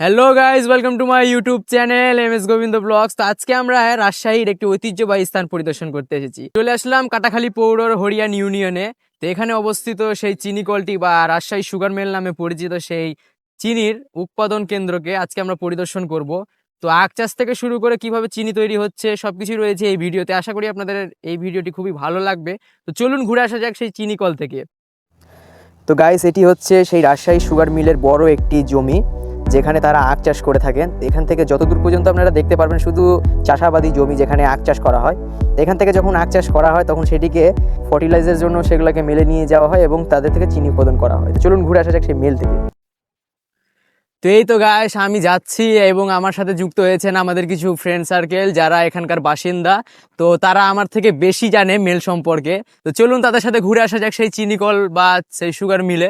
Hello guys welcome to my YouTube channel M S Gobinda vlogs তো আজকে আমরা রাজশাহীর একটি ঐতিহ্যবাহী স্থান পরিদর্শন করতে এসেছি। চলে আসলাম কাটাখালী পৌরর হরিয়ান ইউনিয়নে। তো এখানে অবস্থিত সেই চিনি কলটি বা রাজশাহী সুগার মিল নামে পরিচিত সেই চিনির উৎপাদন কেন্দ্রকে আজকে আমরা পরিদর্শন করব। তো আখ চাষ থেকে শুরু করে কীভাবে চিনি তৈরি হচ্ছে, সবকিছু রয়েছে এই ভিডিওতে। আশা করি আপনাদের এই ভিডিওটি খুবই ভালো লাগবে। তো চলুন ঘুরে আসা যাক সেই চিনি কল থেকে। তো গাইস এটি হচ্ছে সেই রাজশাহী সুগার মিলের বড় একটি জমি। যেখানে তারা আখ চাষ করে থাকেন, এখান থেকে যতদূর পর্যন্ত আপনারা দেখতে পারবেন শুধু চাষাবাদী জমি যেখানে আখ চাষ করা হয়, এখান থেকে যখন আখ চাষ করা হয় তখন সেটিকে ফার্টিলাইজারের জন্য সেগুলোকে মেলে নিয়ে যাওয়া হয় এবং তাদের থেকে চিনি উৎপাদন করা হয়। চলুন ঘুরে আসা যাক সেই মেল থেকে। তো এই তো গায়েস আমি যাচ্ছি এবং আমার সাথে যুক্ত হয়েছেন আমাদের কিছু ফ্রেন্ড সার্কেল যারা এখানকার বাসিন্দা। তো তারা আমার থেকে বেশি জানে মেল সম্পর্কে। তো চলুন তাদের সাথে ঘুরে আসা যাক সেই চিনিকল বা সেই সুগার মিলে।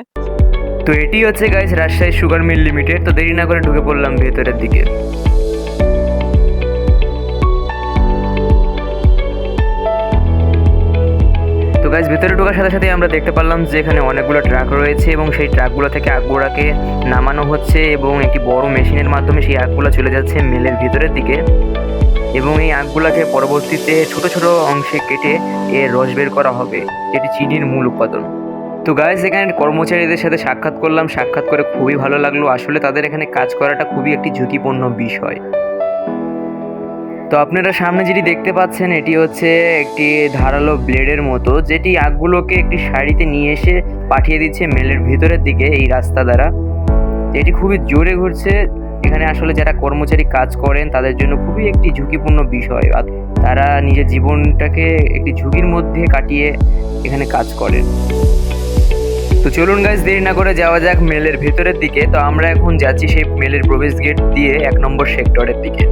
তো এটি হচ্ছে guys Rajshahi sugar mill limited তো দেরি না করে ঢুকে পড়লাম ভেতরের দিকে। তো গাইজ ভেতরে ঢোকার সাথে সাথে আমরা দেখতে পারলাম যে এখানে অনেকগুলো ট্রাক রয়েছে এবং সেই ট্রাকগুলো থেকে আগগুড়াকে নামানো হচ্ছে এবং একটি বড় মেশিনের মাধ্যমে সেই আগগুলো চলে যাচ্ছে মিলের ভিতরের দিকে। এবং এই আগগুলাকে পরবর্তীতে ছোট ছোট অংশে কেটে এর রস বের করা হবে। এটি চিনির মূল উৎপাদন। তো গাইজ এখানে কর্মচারীদের সাথে সাক্ষাৎ করলাম। সাক্ষাৎ করে খুবই ভালো লাগল। আসলে তাদের এখানে কাজ করাটা খুবই একটি ঝুঁকিপূর্ণ বিষয়। তো আপনারা সামনে যেটি দেখতে পাচ্ছেন, এটি হচ্ছে একটি ধারালো ব্লেডের মতো, যেটি আগগুলোকে একটি শাড়িতে নিয়ে এসে পাঠিয়ে দিচ্ছে মেলের ভিতরের দিকে, এই রাস্তা দ্বারা। এটি খুবই জোরে ঘুরছে। এখানে আসলে যারা কর্মচারী কাজ করেন, তাদের জন্য খুবই একটি ঝুঁকিপূর্ণ বিষয়। তারা নিজের জীবনটাকে একটি ঝুঁকির মধ্যে কাটিয়ে এখানে কাজ করেন। তো চলুন গাইজ দেরি না করে যাওয়া যাক মেলের ভেতরের দিকে। তো আমরা এখন যাচ্ছি সেই মেলের প্রবেশ গেট দিয়ে এক নম্বর সেক্টরের দিকে।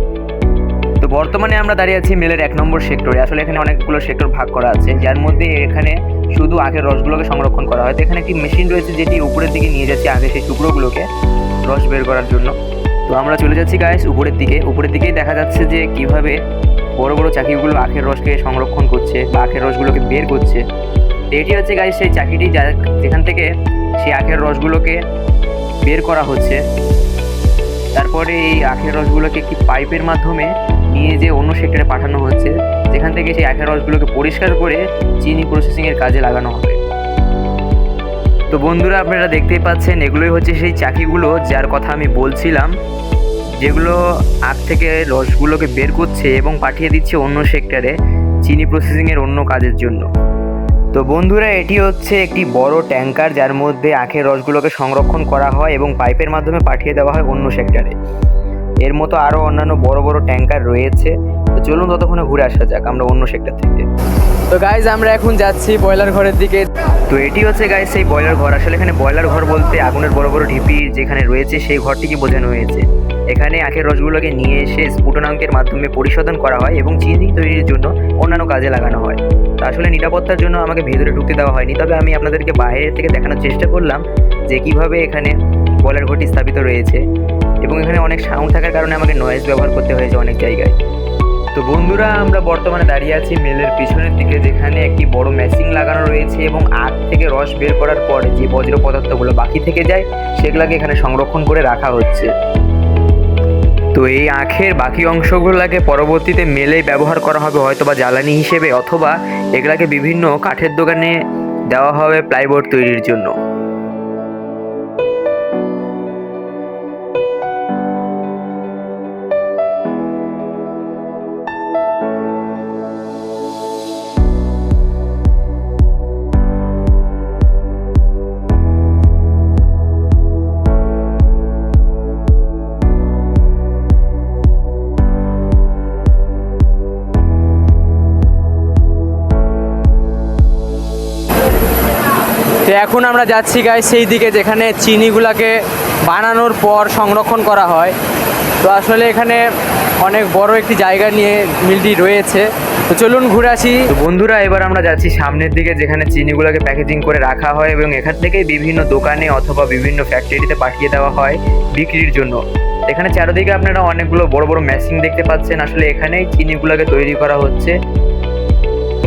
তো বর্তমানে আমরা দাঁড়িয়ে আছি মেলের এক নম্বর সেক্টরে আসলে এখানে অনেকগুলো সেক্টর ভাগ করা আছে। যার মধ্যে এখানে শুধু আখের রসগুলোকে সংরক্ষণ করা হয়। তো এখানে একটি মেশিন রয়েছে যেটি উপরের দিকে নিয়ে যাচ্ছে আগে সেই টুকরোগুলোকে রস বের করার জন্য। তো আমরা চলে যাচ্ছি গাইস উপরের দিকে। উপরের দিকেই দেখা যাচ্ছে যে কীভাবে বড় বড় চাকিগুলো আখের রসকে সংরক্ষণ করছে বা আখের রসগুলোকে বের করছে। এটি হচ্ছে গাইস সেই চাকিটি যা- যেখান থেকে সেই আখের রসগুলোকে বের করা হচ্ছে। তারপরে এই আখের রসগুলোকে একটি পাইপের মাধ্যমে নিয়ে যে অন্য সেক্টরে পাঠানো হচ্ছে, যেখান থেকে সেই আখের রসগুলোকে পরিষ্কার করে চিনি প্রসেসিংয়ের কাজে লাগানো হবে। তো বন্ধুরা, আপনারা দেখতেই পাচ্ছেন, এগুলোই হচ্ছে সেই চাকিগুলো যার কথা আমি বলছিলাম, যেগুলো আখ থেকে রসগুলোকে বের করছে এবং পাঠিয়ে দিচ্ছে অন্য সেক্টরে চিনি প্রসেসিংয়ের অন্য কাজের জন্য। তো বন্ধুরা এটি হচ্ছে একটি বড় ট্যাঙ্কার যার মধ্যে আখের রসগুলোকে সংরক্ষণ করা হয় এবং পাইপের মাধ্যমে পাঠিয়ে দেওয়া হয় অন্য সেক্টরে। এর মতো আরও অন্যান্য বড় বড় ট্যাঙ্কার রয়েছে। তো চলুন ততক্ষণে ঘুরে আসা যাক আমরা অন্য সেক্টর থেকে। তো গাইজ আমরা এখন যাচ্ছি বয়লার ঘরের দিকে। তো এটি হচ্ছে গাইজ সেই বয়লার ঘর। আসলে এখানে বয়লার ঘর বলতে আগুনের বড় বড় ঢিপি যেখানে রয়েছে সেই ঘরটিকে বোঝানো হয়েছে? এখানে আখের রসগুলোকে নিয়ে এসে স্ফুটনাঙ্কের মাধ্যমে পরিশোধন করা হয় এবং চিনি তৈরির জন্য অন্যান্য কাজে লাগানো হয়। আসলে নিরাপত্তার জন্য আমাকে ভেতরে ঢুকতে দেওয়া হয়নি। তবে আমি আপনাদেরকে বাইরে থেকে দেখানোর চেষ্টা করলাম যে কীভাবে এখানে বয়লার ঘরটি স্থাপিত রয়েছে এবং এখানে অনেক সাউন্ড থাকার কারণে আমাকে নয়েজ ব্যবহার করতে হয়েছে অনেক জায়গায়। তো বন্ধুরা, আমরা বর্তমানে দাঁড়িয়ে আছি মেলের পিছনের দিকে, যেখানে একটি বড় মেশিন লাগানো রয়েছে এবং আখ থেকে রস বের করার পরে যে বজ্র পদার্থগুলো বাকি থেকে যায়, সেগুলোকে এখানে সংরক্ষণ করে রাখা হচ্ছে। তো এই আখের বাকি অংশগুলোকে পরবর্তীতে মেলে ব্যবহার করা হবে হয়তো বা জ্বালানি হিসেবে অথবা এগুলাকে বিভিন্ন কাঠের দোকানে দেওয়া হবে প্লাইবোর্ড তৈরির জন্য। তো এখন আমরা যাচ্ছি গাই সেই দিকে যেখানে চিনিগুলাকে বানানোর পর সংরক্ষণ করা হয়। তো আসলে এখানে অনেক বড় একটি জায়গা নিয়ে মিলটি রয়েছে। তো চলুন ঘুরে আসি। বন্ধুরা, এবার আমরা যাচ্ছি সামনের দিকে যেখানে চিনিগুলোকে প্যাকেজিং করে রাখা হয় এবং এখান থেকে বিভিন্ন দোকানে অথবা বিভিন্ন ফ্যাক্টরিতে পাঠিয়ে দেওয়া হয় বিক্রির জন্য। এখানে চারিদিকে আপনারা অনেকগুলো বড় বড় মেশিন দেখতে পাচ্ছেন। আসলে এখানেই চিনিগুলোকে তৈরি করা হচ্ছে।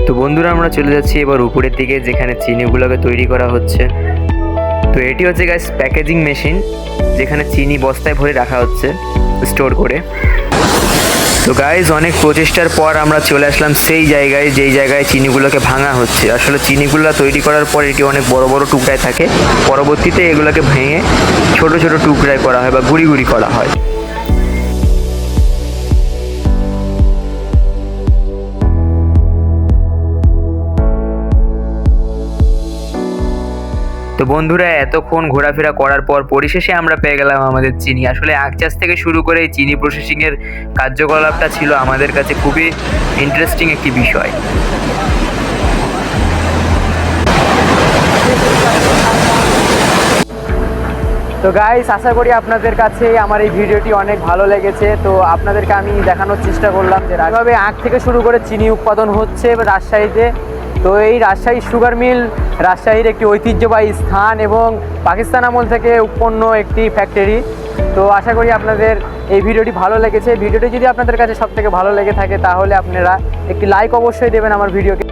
তো বন্ধুরা, আমরা চলে যাচ্ছি এবার উপরের দিকে, যেখানে চিনিগুলোকে তৈরি করা হচ্ছে। তো এটি হচ্ছে গাইস প্যাকেজিং মেশিন যেখানে চিনি বস্তায় ভরে রাখা হচ্ছে স্টোর করে। তো গাইজ অনেক প্রচেষ্টার পর আমরা চলে আসলাম সেই জায়গায়, যেই জায়গায় চিনিগুলোকে ভাঙা হচ্ছে। আসলে চিনিগুলো তৈরি করার পর এটি অনেক বড় বড় টুকরায় থাকে। পরবর্তীতে এগুলোকে ভেঙে ছোট ছোট টুকরায় করা হয় বা গুড়ি গুড়ি করা হয়। তো বন্ধুরা, এতক্ষণ ঘোরাফেরা করার পর পরিশেষে আমরা পেয়ে গেলাম আমাদের চিনি। আসলে আখ চাষ থেকে শুরু করে এই চিনি প্রসেসিংয়ের কার্যকলাপটা ছিল আমাদের কাছে খুবই ইন্টারেস্টিং একটি বিষয়। তো গাইস আশা করি আপনাদের কাছে আমার এই ভিডিওটি অনেক ভালো লেগেছে। তো আপনাদেরকে আমি দেখানোর চেষ্টা করলাম যে এভাবে আখ থেকে শুরু করে চিনি উৎপাদন হচ্ছে রাজশাহীতে। তো এই রাজশাহী সুগার মিল রাজশাহীর একটি ঐতিহ্যবাহী স্থান এবং পাকিস্তান আমল থেকে উৎপন্ন একটি ফ্যাক্টরি তো আশা করি আপনাদের এই ভিডিওটি ভালো লেগেছে। ভিডিওটি যদি আপনাদের কাছে সবথেকে ভালো লেগে থাকে তাহলে আপনারা একটি লাইক অবশ্যই দেবেন আমার ভিডিওকে।